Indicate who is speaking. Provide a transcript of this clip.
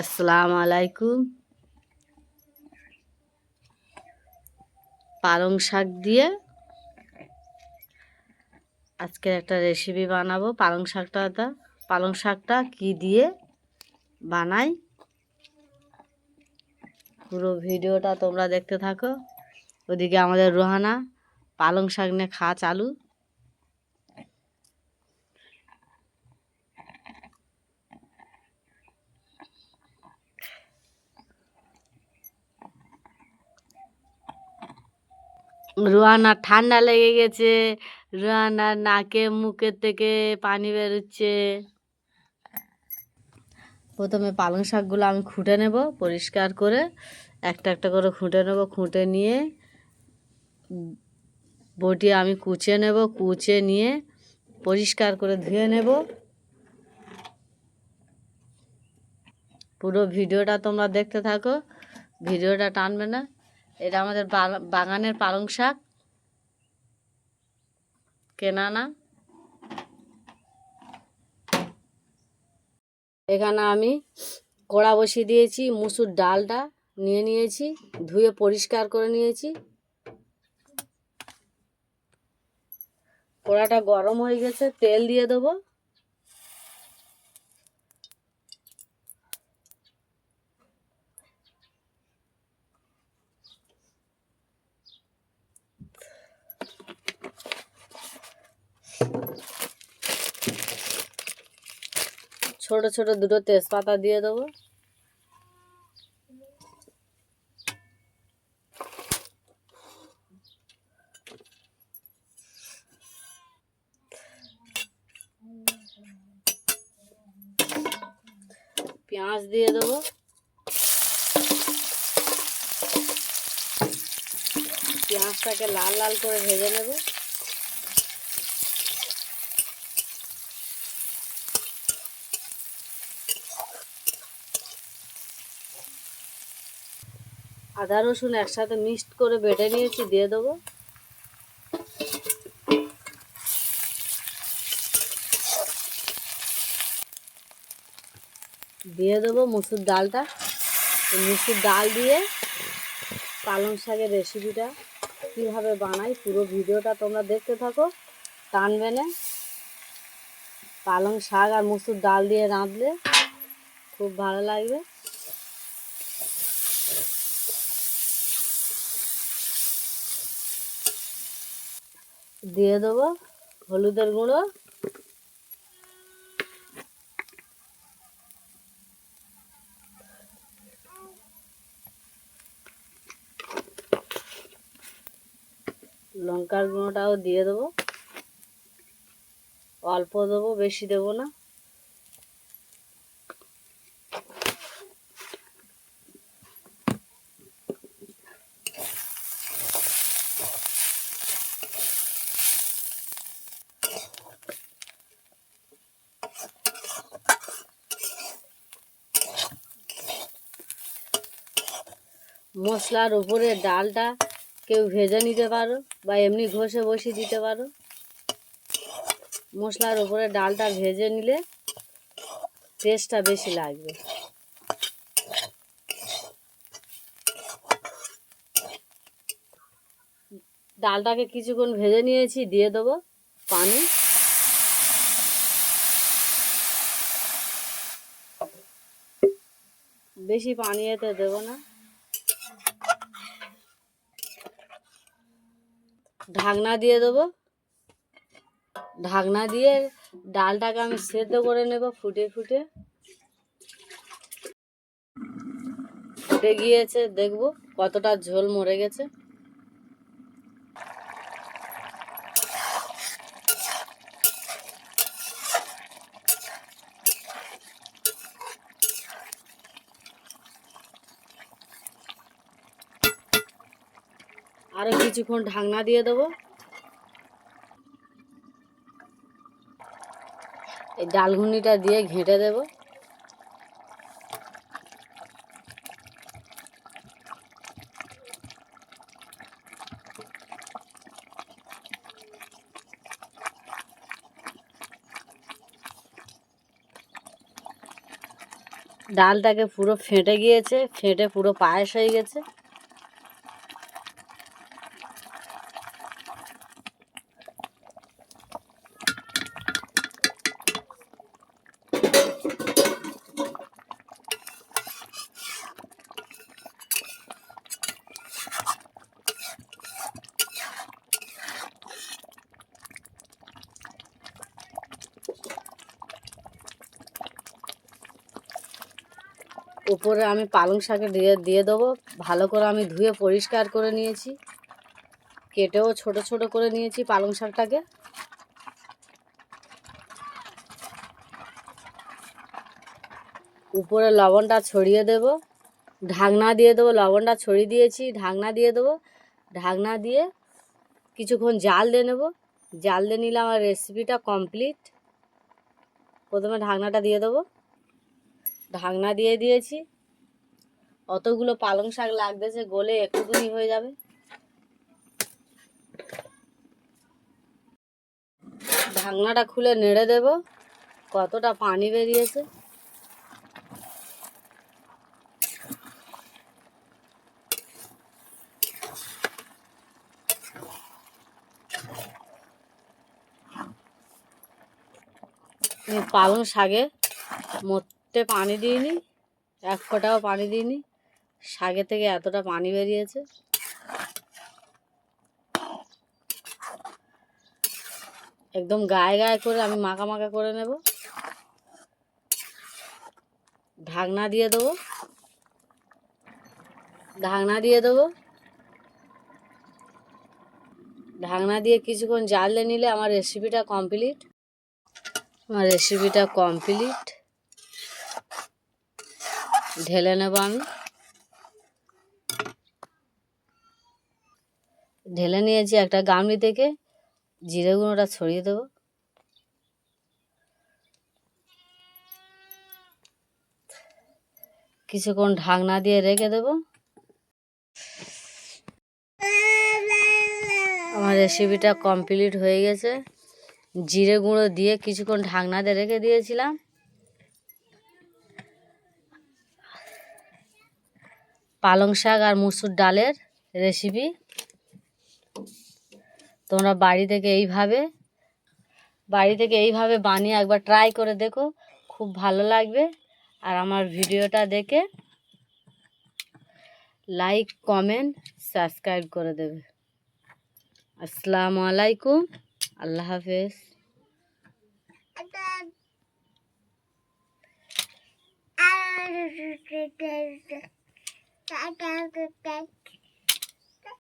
Speaker 1: আসসালামু আলাইকুম। পালং শাক দিয়ে আজকে একটা রেসিপি বানাবো। পালং শাকটা পালং শাকটা কি দিয়ে বানাই? পুরো ভিডিওটা তোমরা দেখতে থাকো। ওদিকে আমাদের রোহানা পালং শাক নিয়ে খা চালু। রোহানার ঠান্ডা লেগে গেছে। রোহানার নাকে মুখের থেকে পানি বেরোচ্ছে। প্রথমে পালং শাকগুলো আমি খুঁটে নেব পরিষ্কার করে, একটা একটা করে খুঁটে নেব, খুঁটে নিয়ে বটি আমি কুচে নেব কুচে নিয়ে পরিষ্কার করে ধুয়ে নেব। পুরো ভিডিওটা তোমরা দেখতে থাকো, ভিডিওটা টানবে না। এটা আমাদের বাগানের পালং শাক। কেনা না। এখানে আমি কড়া বসিয়ে দিয়েছি, মুসুর ডালটা নিয়ে নিয়েছি, ধুয়ে পরিষ্কার করে নিয়েছি। কড়াটা গরম হয়ে গেছে, তেল দিয়ে দেবো। ছোট ছোট দুটো তেজপাতা দিয়ে দেবো পেঁয়াজ দিয়ে দেবো পেঁয়াজটাকে লাল লাল করে ভেজে নেব আদা, রসুন একসাথে মিক্সড করে বেটে নিয়েছি, দিয়ে দেবো। দিয়ে দেবো মুসুর ডালটা। মুসুর ডাল দিয়ে পালং শাকের রেসিপিটা কীভাবে বানাই পুরো ভিডিওটা তোমরা দেখতে থাকো টানবে পালং শাক আর মুসুর ডাল দিয়ে রাঁধলে খুব ভালো লাগবে। দিয়ে দেবো হলুদের গুঁড়ো। লঙ্কার গুঁড়োটাও দিয়ে দেবো। অল্প দেবো বেশি দেবো না। মশলার উপরে ডালটা কেউ ভেজে নিতে পারো বা এমনি ঘষে বসিয়ে দিতে পারো। মশলার উপরে ডালটা ভেজে নিলে টেস্টটা বেশি লাগবে। ডালটাকে কিছুক্ষণ ভেজে নিয়েছি, দিয়ে দেবো পানি। বেশি পানি এতে দেবো না। ঢাকনা দিয়ে দেবো। ঢাকনা দিয়ে ডালটাকে আমি সেদ্ধ করে নেব ফুটে ফুটে। ফুটে গিয়েছে, দেখব কতটা ঝোল মরে গেছে। আরও কিছুক্ষণ ঢাকনা দিয়ে দেবো। এই ডালঘুনিটা দিয়ে ঘেঁটে দেবো। ডালটাকে পুরো ফেটে গিয়েছে, ফেটে পুরো পায়েস হয়ে গেছে। উপরে আমি পালং শাকে দিয়ে দিয়ে দেবো। ভালো করে আমি ধুয়ে পরিষ্কার করে নিয়েছি। কেটেও ছোট ছোট করে নিয়েছি পালং শাকটাকে। উপরে লবণটা ছড়িয়ে দেব। ঢাকনা দিয়ে দেবো, লবণটা ছড়িয়ে দিয়েছি, ঢাকনা দিয়ে দেবো। ঢাকনা দিয়ে কিছুক্ষণ জাল দিয়ে নেব। জাল দিয়ে নিলে আমার রেসিপিটা কমপ্লিট প্রথমে ঢাকনাটা দিয়ে দেবো। ঢাকনা দিয়ে দিয়েছি। অতগুলো পালং শাক লাগতেছে, গলে একটুকুনি হয়ে যাবে। ঢাকনাটা খুলে নেড়ে দেব, কতটা পানি বেরিয়েছে। পালং শাকে মোটে পানি দিইনি এক ফোঁটাও পানি দিইনি শাকে থেকে এতটা পানি বেরিয়েছে। একদম গায়ে গায়ে করে আমি মাখা মাখা করে নেব। ঢাকনা দিয়ে দেবো। ঢাকনা দিয়ে দেবো। ঢাকনা দিয়ে কিছুক্ষণ দিয়ে নিলে আমার রেসিপিটা কমপ্লিট আমার রেসিপিটা কমপ্লিট ঢেলে নেব আমি। ঢেলে নিয়েছি একটা গামলি থেকে, জিরে গুঁড়োটা ছড়িয়ে দেবো। কিছুক্ষণ ঢাকনা দিয়ে রেখে দেবো। আমার রেসিপিটা কমপ্লিট হয়ে গেছে। জিরে গুঁড়ো দিয়ে কিছুক্ষণ ঢাকনা দিয়ে রেখে দিয়েছিলাম। পালং শাক আর মুসুর ডালের রেসিপি তোমরা বাড়ি থেকে এইভাবে, বাড়ি থেকে এইভাবে বানিয়ে একবার ট্রাই করে দেখো, খুব ভালো লাগবে। আর আমার ভিডিওটা দেখে লাইক কমেন্ট সাবস্ক্রাইব করে দেবে। আসসালামু আলাইকুম, আল্লাহ হাফেজ.
Speaker 2: Dad, dad, dad, dad.